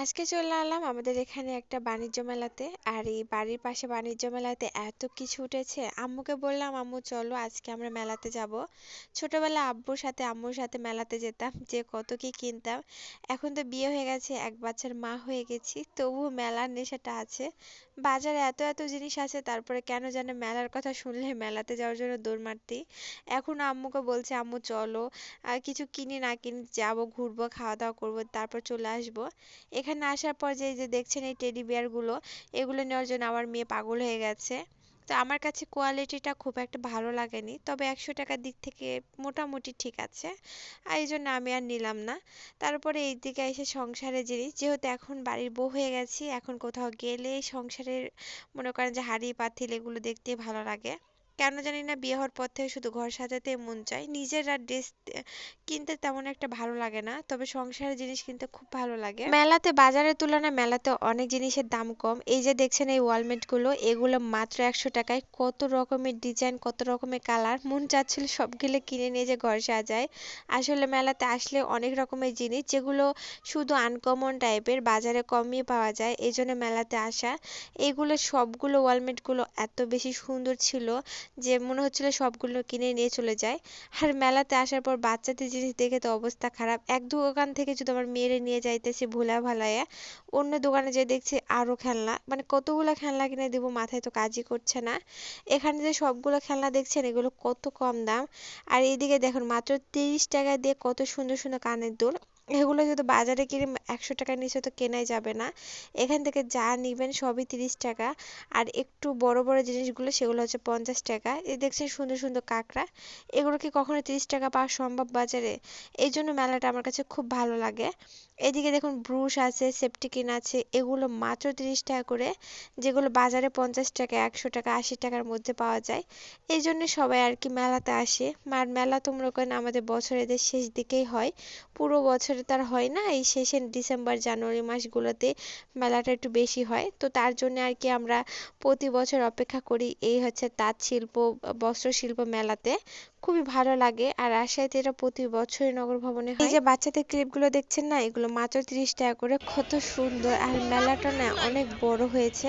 আজকে চলে এলাম আমাদের এখানে একটা বাণিজ্য মেলাতে। আর এই বাড়ির পাশে বাণিজ্য মেলাতে এত কিছু উঠেছে। আম্মুকে বললাম, আম্মু, চলো আজকে আমরা মেলাতে যাব। ছোটবেলা আব্বুর সাথে, আম্মুর সাথে মেলাতে যেতাম, যে কত কি কিনতাম। এখন তো বিয়ে হয়ে গেছে, এক বাচ্চার মা হয়ে গেছি, তবুও মেলার নেশাটা আছে। বাজারে এত এত জিনিস আছে, তারপরে কেন জানে মেলার কথা শুনলে মেলাতে যাওয়ার জন্য দৌড় মারতি। এখন আম্মুকে বলছে, আম্মু, চলো আর কিছু কিনি না কিনি, যাব, ঘুরবো খাওয়া দাওয়া করব, তারপর চলে আসব। এখানে আসার পর যে যে দেখছেন এই টেডি বিয়ারগুলো, এগুলো নেওয়ার জন্য আমার মেয়ে পাগল হয়ে গেছে। তো আমার কাছে কোয়ালিটিটা খুব একটা ভালো লাগেনি, তবে একশো টাকার দিক থেকে মোটামুটি ঠিক আছে। আর এই জন্য আমি আর নিলাম না। তারপরে এই দিকে এসে সংসারের জিনিস, যেহেতু এখন বাড়ির বউ হয়ে গেছি, এখন কোথাও গেলে সংসারের মনে করেন যে হাঁড়ি, পাতিল এগুলো দেখতে ভালো লাগে। কেন জানি না বিয়ে হওয়ার পর থেকে শুধু ঘর সাজাতে মন চায়। নিজের আর ড্রেস কিনতে তেমন একটা ভালো লাগে না, তবে সংসারের জিনিস কিনতে খুব ভালো লাগে। মেলাতে, বাজারের তুলনায় মেলাতে অনেক জিনিসের দাম কম। এই যে দেখছেন এই ওয়ালমেটগুলো এগুলো মাত্র একশো টাকায়। কত রকমের ডিজাইন, কত রকমের কালার। মন চাচ্ছিল সবগুলো কিনে নিয়ে যে ঘর সাজায়। আসলে মেলাতে আসলে অনেক রকমের জিনিস, যেগুলো শুধু আনকমন টাইপের বাজারে কমই পাওয়া যায়। এই জন্য মেলাতে আসা। এগুলো সবগুলো ওয়ালমেটগুলো এত বেশি সুন্দর ছিল যে মনে হচ্ছিল সবগুলো কিনে নিয়ে চলে যায়। আর মেলাতে আসার পর বাচ্চাদের জিনিস দেখে তো অবস্থা খারাপ। এক দোকান থেকে যদি আমার মেয়েরে নিয়ে যাইতেছি ভোলা ভালাইয়া, অন্য দোকানে যেয়ে দেখছি আরও খেলনা। মানে কতগুলো খেলনা কিনে দিব মাথায় তো কাজই করছে না। এখানে যে সবগুলো খেলনা দেখছেন, এগুলো কত কম দাম। আর এইদিকে দেখুন, মাত্র তিরিশ টাকা দিয়ে কত সুন্দর সুন্দর কানের দুল। এগুলো যদি বাজারে কিনে একশো টাকার নিচে তো কেনাই যাবে না। এখান থেকে যা নিবেন সবই তিরিশ টাকা। আর একটু বড় বড় জিনিসগুলো সেগুলো হচ্ছে পঞ্চাশ টাকা। এই দেখছেন সুন্দর সুন্দর কাঁকড়া। এগুলো কি কখনো তিরিশ টাকা পাওয়া সম্ভব বাজারে? এই জন্য মেলাটা আমার কাছে খুব ভালো লাগে। এদিকে দেখুন ব্রুশ আছে, সেপটিকিন আছে, এগুলো মাত্র তিরিশ টাকা করে, যেগুলো বাজারে পঞ্চাশ টাকা, একশো টাকা, আশি টাকার মধ্যে পাওয়া যায়। এই জন্য সবাই আর কি মেলাতে আসে। আর মেলা তো মনে করেন আমাদের বছরের শেষ দিকেই হয়। পুরো বছরে তার হয় না এই শেষে ডিসেম্বর জানুয়ারি মাসগুলোতে মেলাটা একটু বেশি হয়। তো তার জন্য আর কি আমরা প্রতি বছর অপেক্ষা করি এই হচ্ছে তাঁত শিল্প বস্ত্র শিল্প মেলাতে। খুবই ভালো লাগে। আর রাজশাহীতে এটা প্রতি বছরই নগর ভবনে হয়। এই যে বাচ্চাদের ক্লিপগুলো দেখছেন না এগুলো মাত্র তিরিশ টাকা করে। কত সুন্দর। আর মেলাটা না অনেক বড় হয়েছে।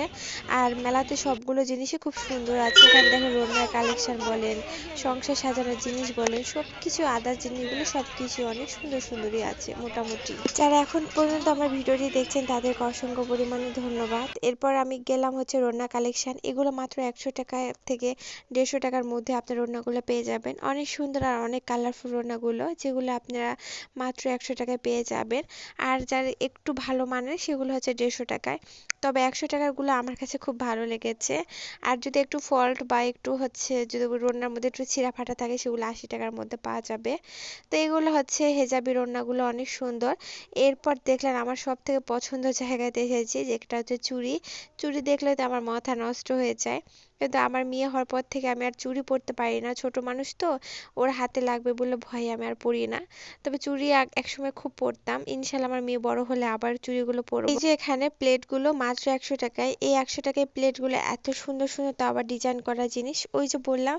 আর মেলাতে সবগুলো জিনিসই খুব সুন্দর আছে। এখানে দেখেন রোনার কালেকশন বলেন সংসার সাজানোর জিনিস বলেন সব কিছু আদার জিনিসগুলো সব কিছু অনেক সুন্দর সুন্দরই আছে। মোটামুটি। যারা এখন পর্যন্ত আমার ভিডিওটি দেখছেন, তাদেরকে অসংখ্য পরিমাণে ধন্যবাদ। এরপর আমি গেলাম হচ্ছে রোনা কালেকশন। এগুলো মাত্র একশো টাকা থেকে দেড়শো টাকার মধ্যে আপনার রোনাগুলো পেয়ে যাবেন। অনেক সুন্দর আর অনেক কালারফুল রান্নাগুলো, যেগুলো আপনারা মাত্র একশো টাকায় পেয়ে যাবেন। আর যার একটু ভালো মানের, সেগুলো হচ্ছে দেড়শো টাকায়। তবে একশো টাকারগুলো আমার কাছে খুব ভালো লেগেছে। আর যদি একটু ফল্ট বা একটু হচ্ছে যদি রান্নার মধ্যে একটু ছিঁড়া ফাটা থাকে, সেগুলো আশি টাকার মধ্যে পাওয়া যাবে। তো এগুলো হচ্ছে হেজাবি রান্নাগুলো অনেক সুন্দর। এরপর দেখলেন আমার সব থেকে পছন্দ জায়গাতে এসেছি যেটা হচ্ছে চুড়ি। চুড়ি দেখলে তো আমার মাথা নষ্ট হয়ে যায়। কিন্তু আমার মেয়ে হওয়ার পর থেকে আমি আর চুড়ি পরতে পারি না। ছোট মানুষ তো, ওর হাতে লাগবে বলে ভয়ে আমি আর পরি না। তবে চুড়ি একসময় খুব পরতাম। ইনশাল্লাহ আমার মেয়ে বড় হলে আবার চুড়িগুলো পরবো। এই যে এখানে প্লেটগুলো মাত্র একশো টাকায়, এই একশো টাকায় প্লেটগুলো এত সুন্দর সুন্দর তো আবার ডিজাইন করা জিনিস। ওই যে বললাম,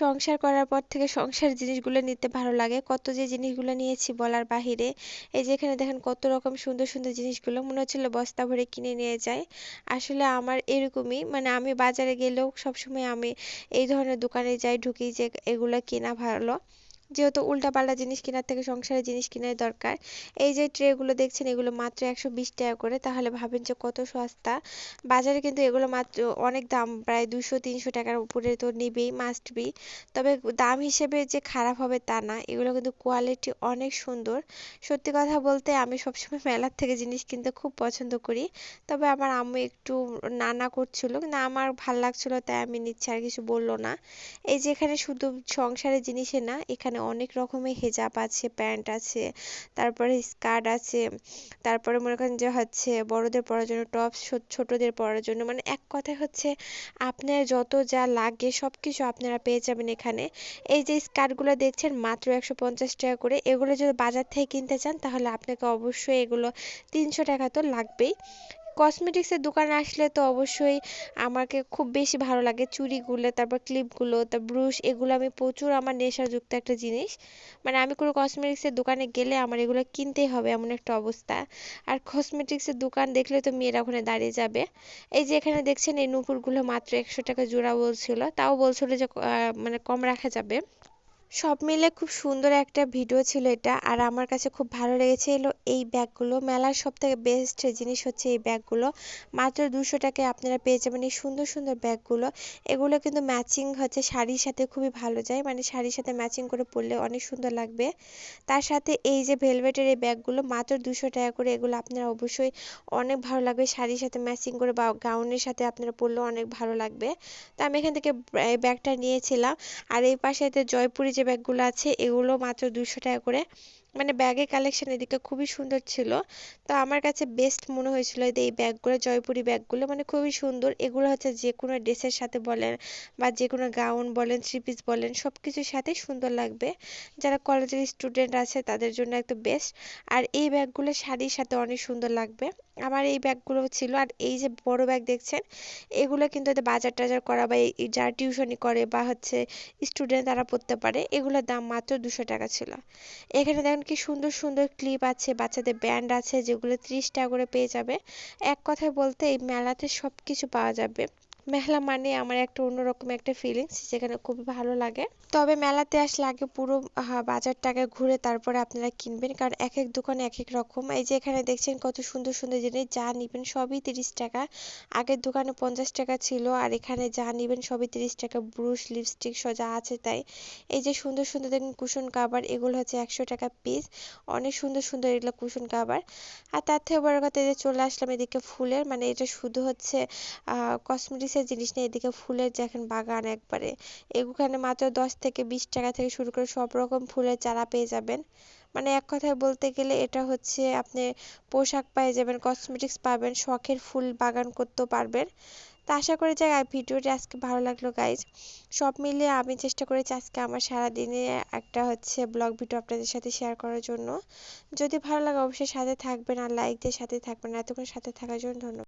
সংসার করার পর থেকে সংসার জিনিসগুলো নিতে ভালো লাগে। কত যে জিনিসগুলো নিয়েছি বলার বাহিরে, এই যে এখানে দেখেন কত রকম সুন্দর সুন্দর জিনিসগুলো। মনে হচ্ছিল বস্তা ভরে কিনে নিয়ে যায় আসলে আমার এরকমই মানে আমি বাজারে গেলেও সবসময় আমি এই ধরনের দোকানে যাই ঢুকি যে এগুলা কেনা ভালো। যেহেতু উল্টাপাল্টা জিনিস কেনার থেকে সংসারের জিনিস কেনাই দরকার। এই যে ট্রেগুলো দেখছেন, এগুলো মাত্র একশো বিশ টাকা করে। তাহলে ভাবেন যে কত সস্তা। বাজারে কিন্তু এগুলো মাত্র অনেক দাম, প্রায় দুশো তিনশো টাকার উপরে তো নিবেই মাস্ট বি তবে দাম হিসেবে যে খারাপ হবে তা না। এগুলো কিন্তু কোয়ালিটি অনেক সুন্দর। সত্যি কথা বলতে আমি সবসময় মেলার থেকে জিনিস কিনতে খুব পছন্দ করি। তবে আমার আম্মু একটু না না করছিল। কিন্তু আমার ভালো লাগছিল, তাই আমি নিচ্ছি আর কিছু বলল না। এই যে এখানে শুধু সংসারের জিনিসে না, এখানে অনেক রকমের হেজাব আছে, প্যান্ট আছে, তারপরে স্কার্ট আছে, তারপরে মনে করেন যে হচ্ছে বড়দের পরার জন্য টপ ছোটদের পরার জন্য মানে এক কথায় হচ্ছে আপনার যত যা লাগে সব কিছু আপনারা পেয়ে যাবেন এখানে। এই যে স্কার্টগুলো দেখছেন মাত্র একশো পঞ্চাশ টাকা করে, এগুলো যদি বাজার থেকে কিনতে চান তাহলে আপনাকে অবশ্যই এগুলো তিনশো টাকা তো লাগবেই। কসমেটিক্সের দোকানে আসলে তো অবশ্যই আমাকে খুব বেশি ভালো লাগে চুড়িগুলো, তারপর ক্লিপগুলো তার ব্রুশ এগুলো আমি প্রচুর আমার নেশাযুক্ত একটা জিনিস। মানে আমি কোনো কসমেটিক্সের দোকানে গেলে আমার এগুলো কিনতেই হবে এমন একটা অবস্থা। আর কসমেটিক্সের দোকান দেখলে তো মেয়েরা ওখানে দাঁড়িয়ে যাবে। এই যে এখানে দেখছেন এই নুপুরগুলো মাত্র একশো টাকা জোড়া বলছিল, তাও বলছিল যে মানে কম রাখা যাবে। সব মিলে খুব সুন্দর একটা ভিডিও ছিল এটা। আর আমার কাছে খুব ভালো লেগেছে এলো এই ব্যাগগুলো। মেলার সব থেকে বেস্ট জিনিস হচ্ছে এই ব্যাগগুলো। মাত্র দুশো টাকায় আপনারা পেয়ে যাবেন এই সুন্দর সুন্দর ব্যাগগুলো। এগুলো কিন্তু ম্যাচিং হচ্ছে শাড়ির সাথে খুবই ভালো যায়। মানে শাড়ির সাথে ম্যাচিং করে পরলে অনেক সুন্দর লাগবে। তার সাথে এই যে ভেলভেটের এই ব্যাগগুলো, মাত্র দুশো টাকা করে এগুলো আপনারা অবশ্যই অনেক ভালো লাগবে। শাড়ির সাথে ম্যাচিং করে বা গাউনের সাথে আপনারা পরলেও অনেক ভালো লাগবে। তো আমি এখান থেকে এই ব্যাগটা নিয়েছিলাম। আর এই পাশে জয়পুরি যে ব্যাগগুলো আছে এগুলো মাত্র দুশো টাকা করে মানে ব্যাগের কালেকশন এদিকে খুবই সুন্দর ছিল। তো আমার কাছে বেস্ট মনে হয়েছিল যে এই ব্যাগগুলো জয়পুরি ব্যাগগুলো মানে খুবই সুন্দর। এগুলো হচ্ছে যে কোনো ড্রেসের সাথে বলেন বা যে কোনো গাউন বলেন থ্রি পিস বলেন সব কিছুর সাথেই সুন্দর লাগবে। যারা কলেজের স্টুডেন্ট আছে তাদের জন্য একদম বেস্ট আর এই ব্যাগগুলো শাড়ির সাথে অনেক সুন্দর লাগবে। আমার এই ব্যাগগুলো ছিল আর এই যে বড় ব্যাগ দেখছেন, এগুলো কিন্তু বাজার টাজার করা বা এই যারা টিউশনি করে বা হচ্ছে স্টুডেন্ট তারা পড়তে পারে, এগুলোর দাম মাত্র দুশো টাকা ছিল। এখানে দেখেন কি সুন্দর সুন্দর ক্লিপ আছে, বাচ্চাদের ব্যান্ড আছে যেগুলো ত্রিশ টাকা করে পেয়ে যাবে। এক কথায় বলতে এই মেলাতে সব কিছু পাওয়া যাবে। মেলা মানে আমার একটা অন্যরকম একটা ফিলিংস যেখানে খুবই ভালো লাগে। তবে মেলাতে আসলে আগে পুরো বাজারটাকে ঘুরে তারপরে আপনারা কিনবেন। কারণ এক এক দোকানে এক এক রকম। এই যে এখানে দেখছেন কত সুন্দর সুন্দর জিনিস, যা নিবেন সবই তিরিশ টাকা। আগের দোকানে পঞ্চাশ টাকা ছিল, আর এখানে যা নিবেন সবই তিরিশ টাকা। ব্রুশ লিপস্টিক যা আছে তাই। এই যে সুন্দর সুন্দর দেখুন কুশন কাভার এগুলো হচ্ছে একশো টাকা পিস অনেক সুন্দর সুন্দর এগুলো কুশন কাভার আর তার থেকে বড় কথা যে চলে আসলাম এদিকে ফুলের মানে এটা শুধু হচ্ছে, আহ কসমেটিক্সের জিনিস না এদিকে ফুলের দেখেন বাগান একবারে। এখানে মাত্র দশ থেকে বিশ টাকা থেকে শুরু করে সব রকম ফুলের চারা পেয়ে যাবেন। মানে এক কথায় বলতে গেলে এটা হচ্ছে আপনি পোশাক পেয়ে যাবেন কসমেটিক্স পাবেন, শখের ফুল বাগান করতেও পারবেন। তা আশা করি যে ভিডিওটি আজকে ভালো লাগল গাইজ সব মিলিয়ে আমি চেষ্টা করেছি আজকে আমার সারাদিনে একটা হচ্ছে ব্লগ ভিডিও আপনাদের সাথে শেয়ার করার জন্য। যদি ভালো লাগে অবশ্যই সাথে থাকবেন আর লাইক দিয়ে সাথে থাকবেন। এতক্ষণ সাথে থাকার জন্য ধন্যবাদ।